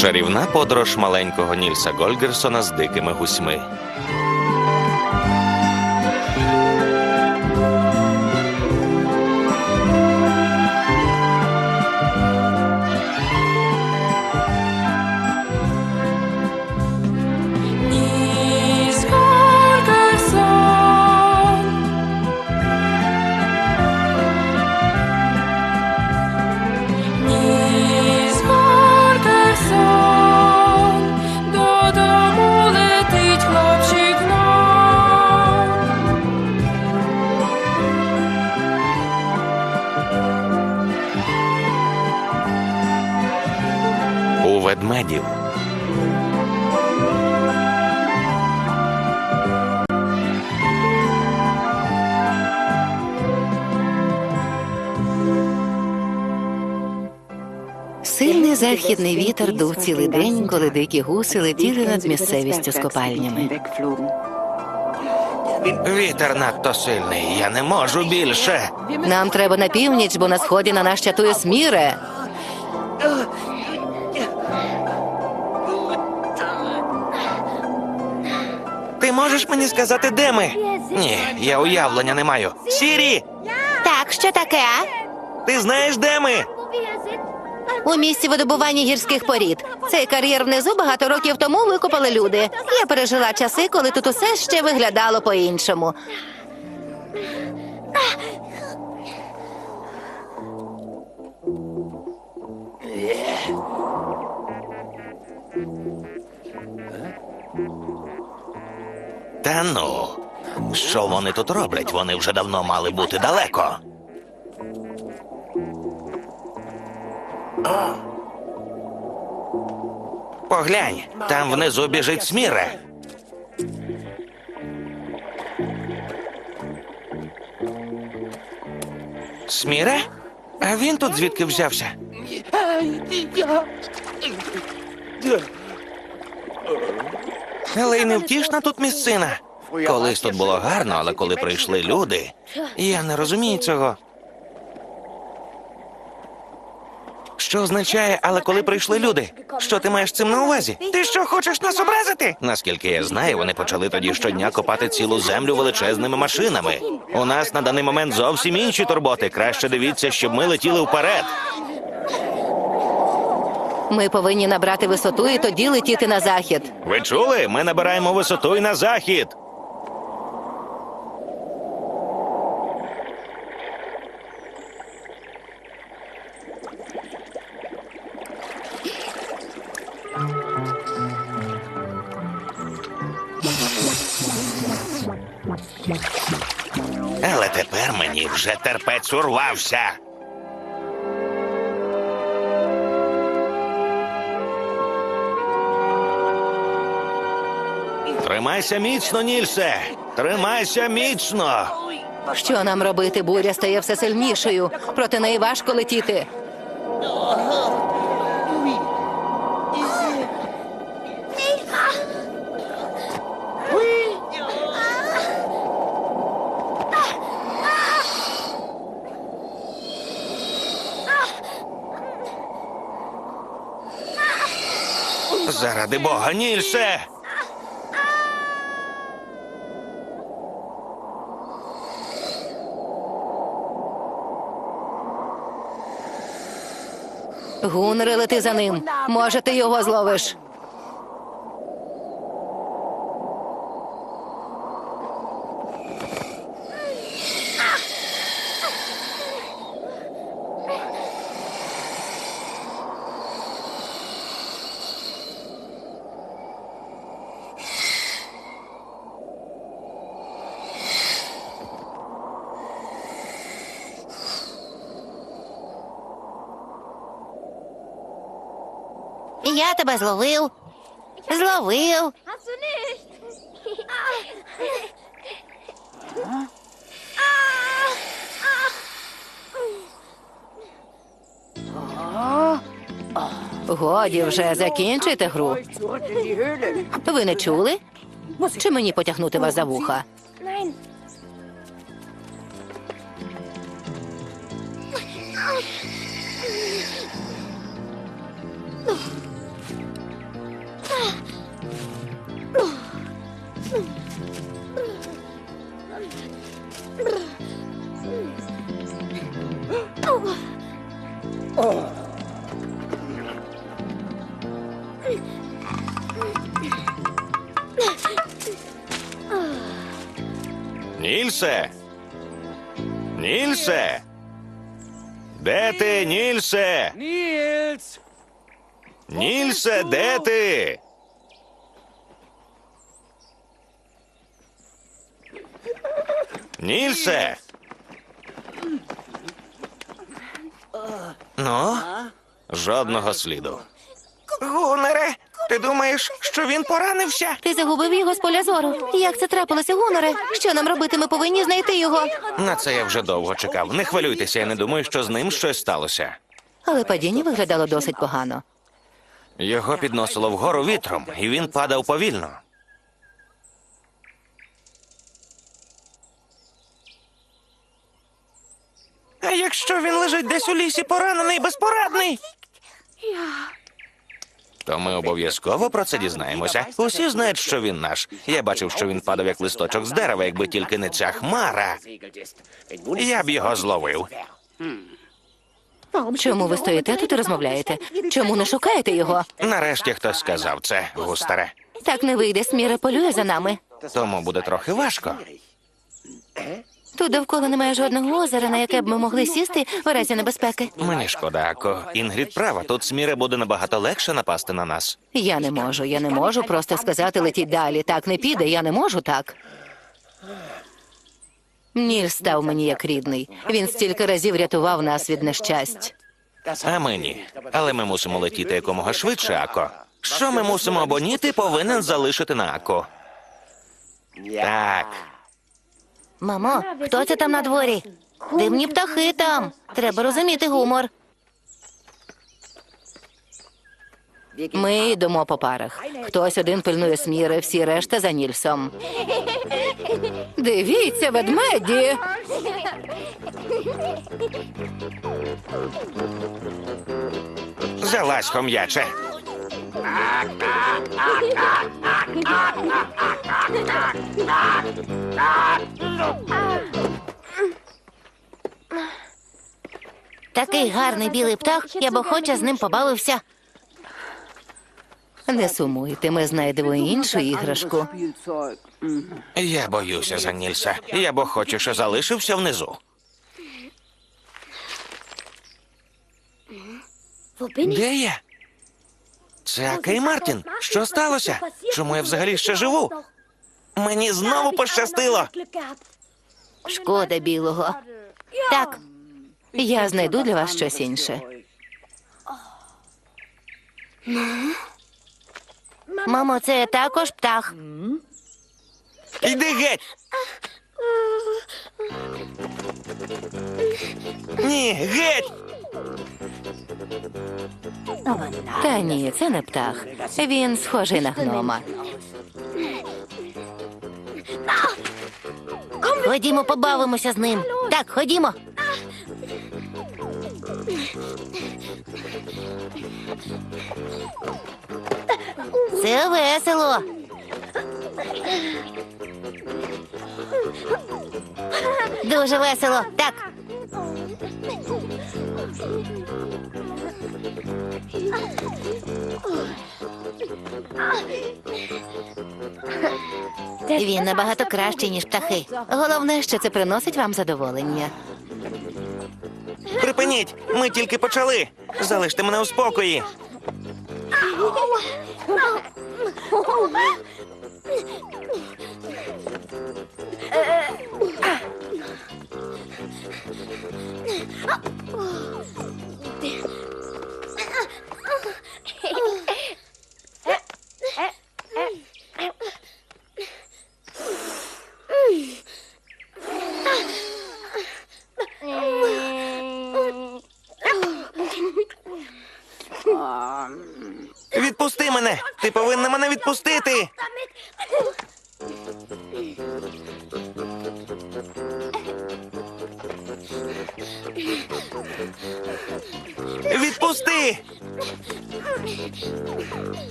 Чарівна подорож маленького Нільса Гольгерсона з дикими гусьми. Ведмедів. Сильний західний вітер дув цілий день, коли дикі гуси летіли над місцевістю з копальнями. Вітер надто сильний. Я не можу більше. Нам треба на північ, бо на сході на нас чатує сміре. Можеш мені сказати, де ми? Ні, я уявлення не маю. Сірі! Так, що таке? Ти знаєш, де ми? У місці видобування гірських порід. Цей кар'єр внизу багато років тому викопали люди. Я пережила часи, коли тут усе ще виглядало по-іншому. Та ну. Що вони тут роблять? Вони вже давно мали бути далеко. Поглянь, там внизу біжить сміре. Сміре? А він тут звідки взявся? Але й невтішна тут місцина. Колись тут було гарно, але коли прийшли люди, я не розумію цього. Що означає, але коли прийшли люди? Що ти маєш цим на увазі? Ти що хочеш нас образити? Наскільки я знаю, вони почали тоді щодня копати цілу землю величезними машинами. У нас на даний момент зовсім інші турботи. Краще дивіться, щоб ми летіли вперед. Ми повинні набрати висоту і тоді летіти на захід. Ви чули? Ми набираємо висоту і на захід. Але тепер мені вже терпець урвався. Тримайся міцно, Нільсе. Тримайся міцно. Що нам робити? Буря стає все сильнішою. Проти неї важко летіти. Заради Бога, Нільсе. Гунери, лети за ним. Може, ти його зловиш. Я тебе зловив. Зловив. Годі вже закінчуйте гру. Ви не чули? Чи мені потягнути вас за вуха? Де ти, Нільсе? Нільс! Нільсе, де ти? Нільсе! Ну? Жодного сліду. Гунере, ти думаєш, що він поранився? Ти загубив його з поля зору. Як це трапилося, Гуноре? Що нам робити? Ми повинні знайти його. На це я вже довго чекав. Не хвилюйтеся, я не думаю, що з ним щось сталося. Але падіння виглядало досить погано. Його підносило вгору вітром, і він падав повільно. А якщо він лежить десь у лісі, поранений безпорадний? То ми обов'язково про це дізнаємося. Усі знають, що він наш. Я бачив, що він падав як листочок з дерева, якби тільки не ця хмара. Я б його зловив. Чому ви стоїте тут і розмовляєте? Чому не шукаєте його? Нарешті хтось сказав це, густере. Так не вийде, сміра полює за нами. Тому буде трохи важко. Тут довкола немає жодного озера, на яке б ми могли сісти в разі небезпеки. Мені шкода, Ако. Інгрід права. Тут сміре буде набагато легше напасти на нас. Я не можу, я не можу просто сказати летіть далі. Так не піде, я не можу так. Ніль став мені як рідний. Він стільки разів рятував нас від нещасть. А ми ні. Але ми мусимо летіти якомога швидше, Ако. Що ми мусимо або ні, ти повинен залишити на Ако. Так. Мамо, хто це там на дворі? Дивні птахи там. Треба розуміти гумор. Ми йдемо по парах. Хтось один пильнує сміри, всі решта за Нільсом. Дивіться, ведмеді. Залазь, хом'яче. Такий гарний білий птах, я б охоче з ним побавився. Не сумуйте, ми знайдемо іншу іграшку. Я боюся за Нільса. Я бо хочу, що залишився внизу. Де я? Це Ака Мартін. Що сталося? Чому я взагалі ще живу? Мені знову пощастило. Шкода білого. Так, я знайду для вас щось інше. Мамо, це також птах. Іди геть. Ні, геть. Та ні, це не птах. Він схожий на гнома. Ходімо, побавимося з ним. Так, ходімо. Це весело. Дуже весело. Так. Він набагато кращий, ніж птахи. Головне, що це приносить вам задоволення. Припиніть, ми тільки почали. Залиште мене у спокої.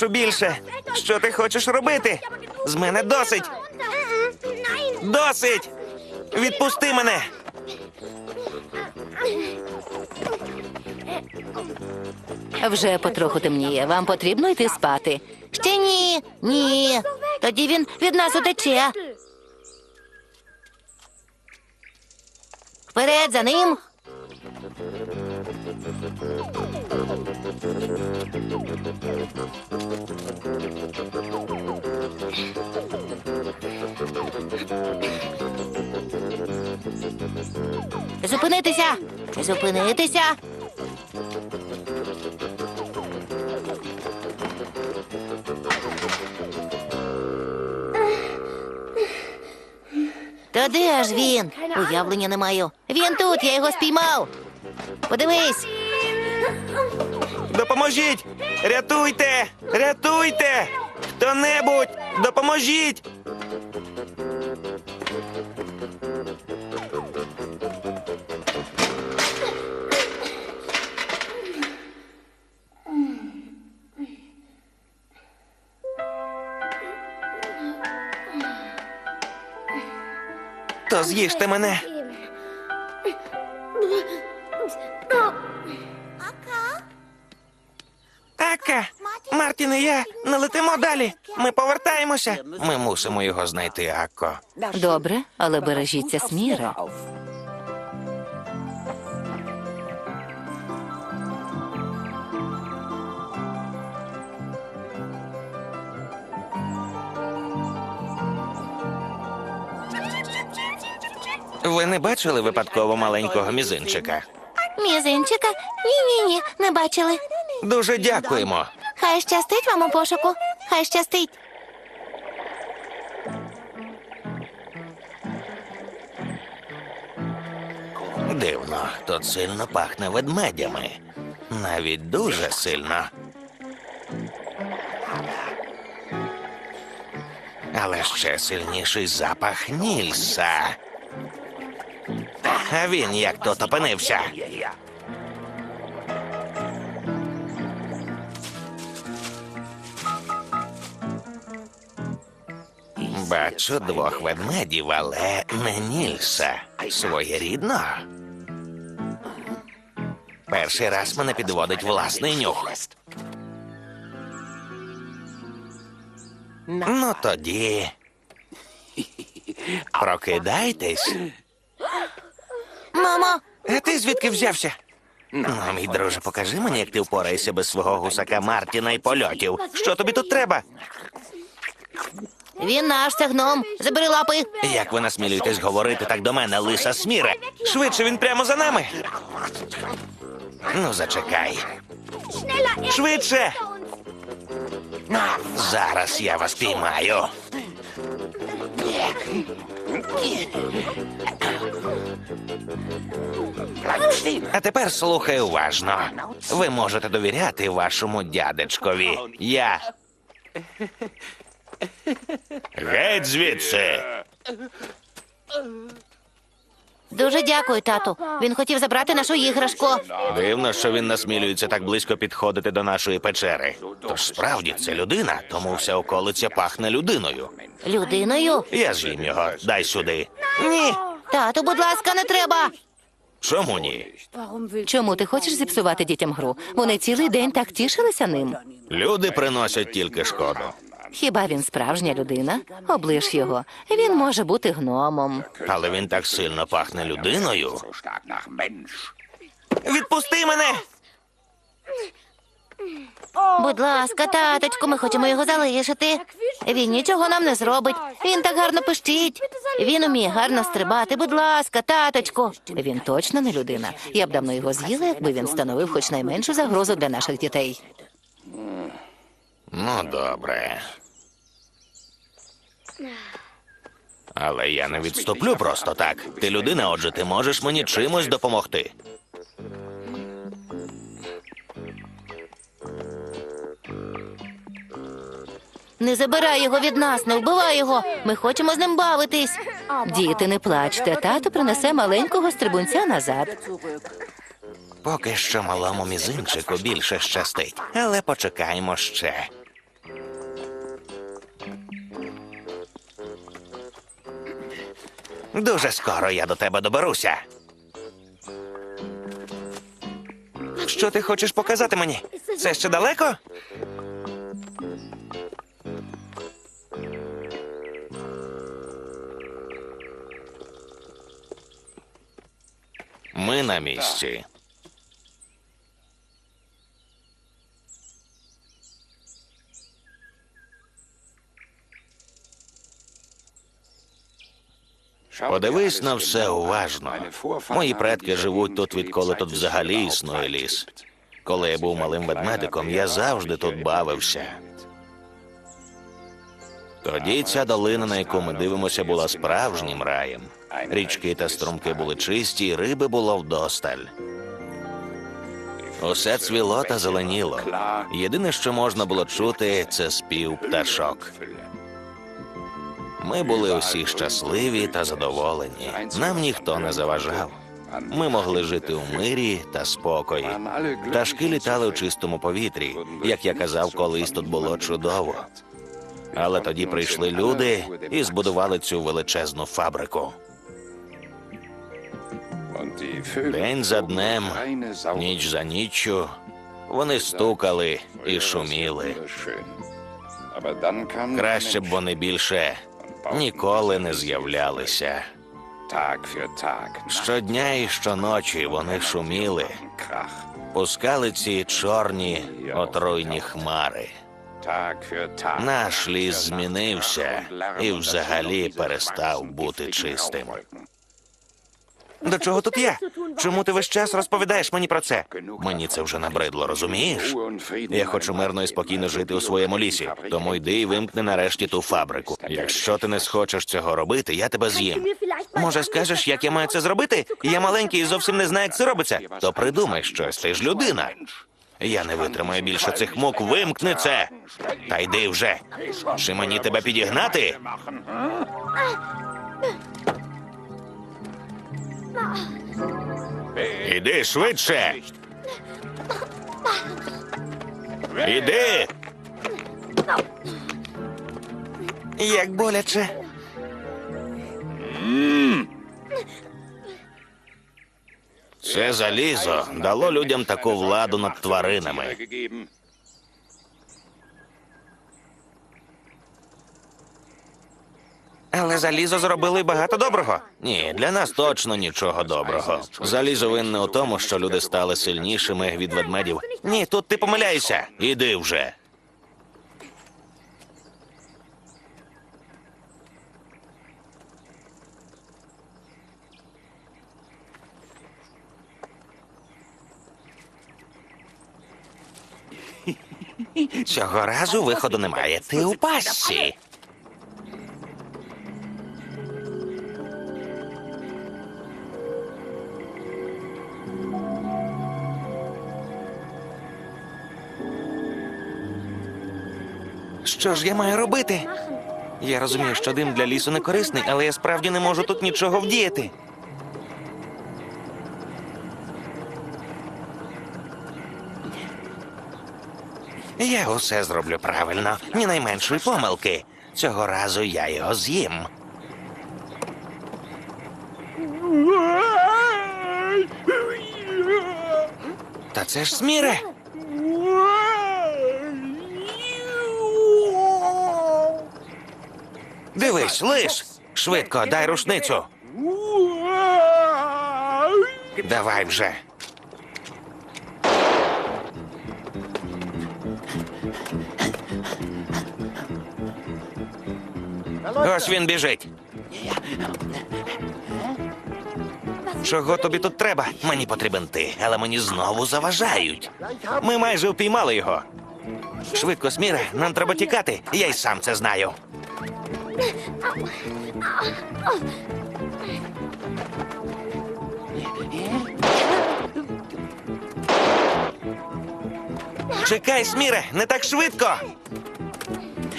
Хочу більше. Що ти хочеш робити? З мене досить! Досить! Відпусти мене! Вже потроху темніє. Вам потрібно йти спати. Ще ні. Ні. Тоді він від нас утече. Вперед за ним. Зупинитися! Зупинитися! Та де ж він? Уявлення не маю. Він тут, я його спіймав. Подивись, Допоможіть! Рятуйте! Рятуйте! Хто-небудь! Допоможіть! То з'їжте мене. Ака, Мартін і я не летимо далі. Ми повертаємося. Ми мусимо його знайти, Акко. добре, але бережіться сміра. Ви не бачили випадково маленького мізинчика? Мізинчика? Ні, ні, ні, не бачили. Дуже дякуємо. Хай щастить вам у пошуку. Хай щастить. Дивно, тут сильно пахне ведмедями. Навіть дуже сильно. Але ще сильніший запах Нільса. А він як тут опинився. Бачу двох ведмедів, але не Нільса. Своєрідно. Перший раз мене підводить власний нюх. Ну тоді. Прокидайтесь. Мамо, А ти звідки взявся? Ну, мій друже, покажи мені, як ти впораєшся без свого гусака Мартіна і польотів. Що тобі тут треба? він наш це гном. Забери лапи. Як ви насмілюєтесь говорити так до мене, лиса сміре? Швидше він прямо за нами. Ну, зачекай. Швидше! Зараз я вас піймаю. А тепер слухай уважно. Ви можете довіряти вашому дядечкові. Я. Геть звідси. Дуже дякую, тату. Він хотів забрати нашу іграшку. Дивно, що він насмілюється так близько підходити до нашої печери. Тож справді це людина, тому вся околиця пахне людиною. Людиною. Я з'їм його. Дай сюди. Ні. Тату, будь ласка, не треба. Чому ні? Чому ти хочеш зіпсувати дітям гру? Вони цілий день так тішилися ним. Люди приносять тільки шкоду. Хіба він справжня людина? Оближ його. Він може бути гномом. Але він так сильно пахне людиною. Відпусти мене! Будь ласка, таточку, ми хочемо його залишити. Він нічого нам не зробить. Він так гарно пищить. Він уміє гарно стрибати. Будь ласка, таточку. Він точно не людина. Я б давно його з'їла, якби він становив хоч найменшу загрозу для наших дітей. Ну, добре. Але я не відступлю просто так. Ти людина, отже, ти можеш мені чимось допомогти. Не забирай його від нас, не вбивай його. Ми хочемо з ним бавитись. Діти, не плачте. Тато принесе маленького стрибунця назад. Поки що малому мізинчику більше щастить, але почекаємо ще. Дуже скоро я до тебе доберуся. Що ти хочеш показати мені? Це ще далеко? Ми на місці. Подивись на все уважно. Мої предки живуть тут, відколи тут взагалі існує ліс. Коли я був малим ведмедиком, я завжди тут бавився. Тоді ця долина, на яку ми дивимося, була справжнім раєм. Річки та струмки були чисті, і риби було вдосталь. Усе цвіло та зеленіло. Єдине, що можна було чути, це спів пташок. Ми були усі щасливі та задоволені. Нам ніхто не заважав. Ми могли жити у мирі та спокої. Пташки літали у чистому повітрі. Як я казав, колись тут було чудово. Але тоді прийшли люди і збудували цю величезну фабрику. День за днем, ніч за ніччю, вони стукали і шуміли. Краще б вони більше ніколи не з'являлися. Щодня і щоночі вони шуміли, пускали ці чорні отруйні хмари. Наш ліс змінився і взагалі перестав бути чистим. До чого тут я? Чому ти весь час розповідаєш мені про це? Мені це вже набридло, розумієш? Я хочу мирно і спокійно жити у своєму лісі. Тому йди і вимкни нарешті ту фабрику. Якщо ти не схочеш цього робити, я тебе з'їм. Може, скажеш, як я маю це зробити? Я маленький і зовсім не знаю, як це робиться. То придумай щось, ти ж людина. Я не витримаю більше цих мук. Вимкни це. Та йди вже. Чи мені тебе підігнати? Іди швидше. Іди. Як боляче. Це залізо дало людям таку владу над тваринами. Але залізо зробило й багато доброго. Ні, для нас точно нічого доброго. Залізо винне у тому, що люди стали сильнішими від ведмедів. Ні, тут ти помиляєшся. Іди вже. Цього разу виходу немає. Ти у пастці. Що ж я маю робити? Я розумію, що дим для лісу не корисний, але я справді не можу тут нічого вдіяти. Я усе зроблю правильно, ні найменшої помилки. Цього разу я його з'їм. Та це ж сміре. Лиш. Швидко, дай рушницю. Давай вже. Ось він біжить. Чого тобі тут треба? Мені потрібен ти, але мені знову заважають. Ми майже впіймали його. Швидко, Сміре, нам треба тікати. Я й сам це знаю. Чекай, Сміре, не так швидко.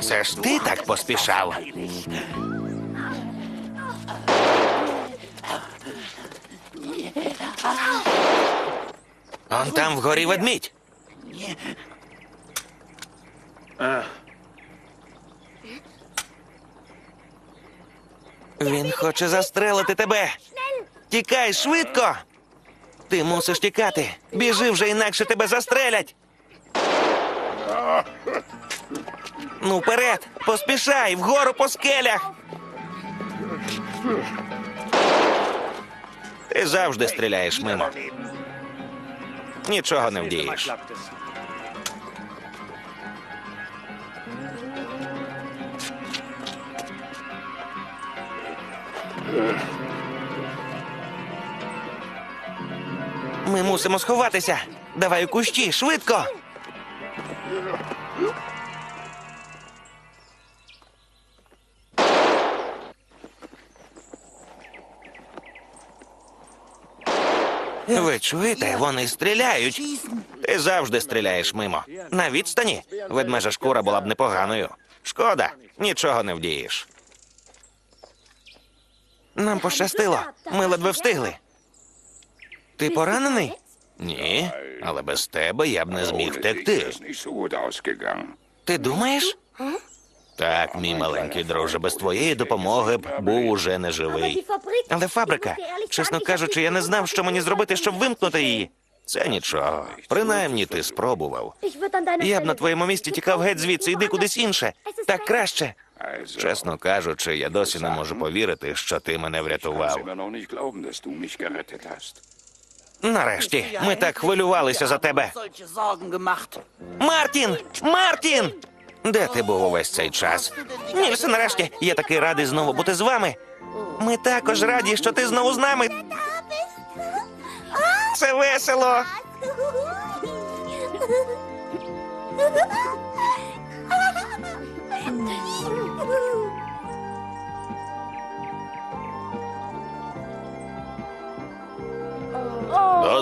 Це ж ти так поспішав. Он там вгорі ведмідь. Він хоче застрелити тебе. Тікай швидко. Ти мусиш тікати. Біжи вже, інакше тебе застрелять. Ну, вперед, поспішай, вгору по скелях. Ти завжди стріляєш мимо. Нічого не вдієш. Ми мусимо сховатися. Давай у кущі, швидко. Ви чуєте, вони стріляють. Ти завжди стріляєш мимо. На відстані ведмежа шкура була б непоганою. Шкода, нічого не вдієш. Нам пощастило. Ми ледве встигли. Ти поранений? Ні, але без тебе я б не зміг втекти. Ти думаєш? Так, мій маленький друже, без твоєї допомоги б був уже не живий. Але фабрика, чесно кажучи, я не знав, що мені зробити, щоб вимкнути її. Це нічого. Принаймні ти спробував. Я б на твоєму місці тікав геть звідси, йди кудись інше. Так краще. Чесно кажучи, я досі не можу повірити, що ти мене врятував. Нарешті, ми так хвилювалися за тебе. Мартін! Мартін! Де ти був увесь цей час? Нільсе, нарешті, я такий радий знову бути з вами. Ми також раді, що ти знову з нами. Це весело.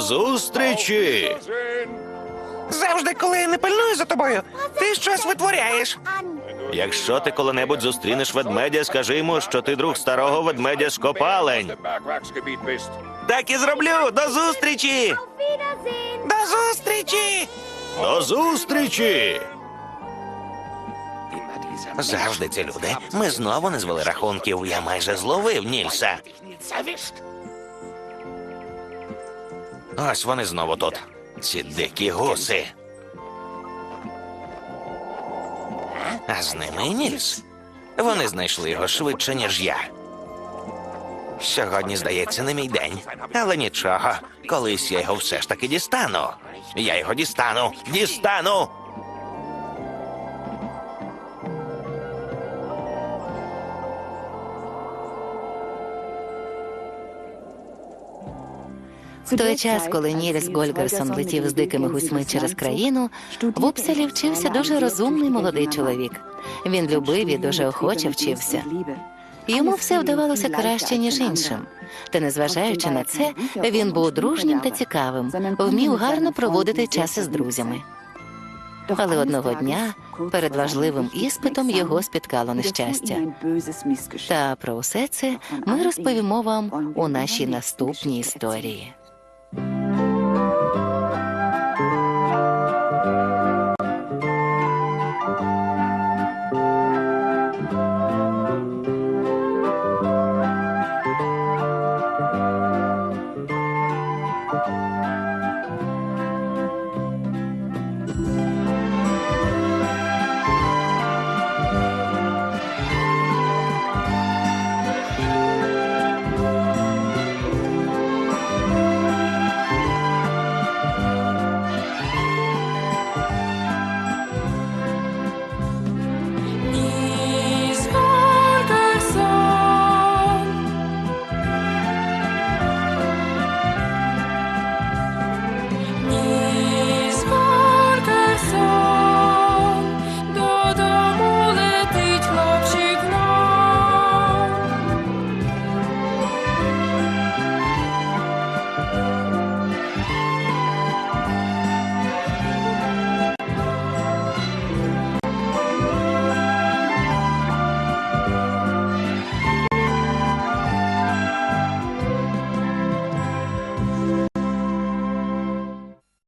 зустрічі! Завжди, коли я не пильную за тобою, ти щось витворяєш. Якщо ти коли-небудь зустрінеш ведмедя, скажи йому, що ти друг старого ведмедя з копалень. Так і зроблю. До зустрічі! До зустрічі! До зустрічі! Завжди ці люди. Ми знову не звели рахунків. Я майже зловив Нільса. Ось вони знову тут. Ці дикі гуси. А з ними і Нільс. Вони знайшли його швидше, ніж я. Сьогодні, здається, не мій день. Але нічого. Колись я його все ж таки дістану. Я його дістану. Дістану. В той час, коли Ніліс Гольгерсон летів з дикими гусьми через країну, в Упселі вчився дуже розумний молодий чоловік. Він любив і дуже охоче вчився. Йому все вдавалося краще, ніж іншим. Та незважаючи на це, він був дружнім та цікавим, вмів гарно проводити час із друзями. Але одного дня перед важливим іспитом його спіткало нещастя. Та про усе це ми розповімо вам у нашій наступній історії.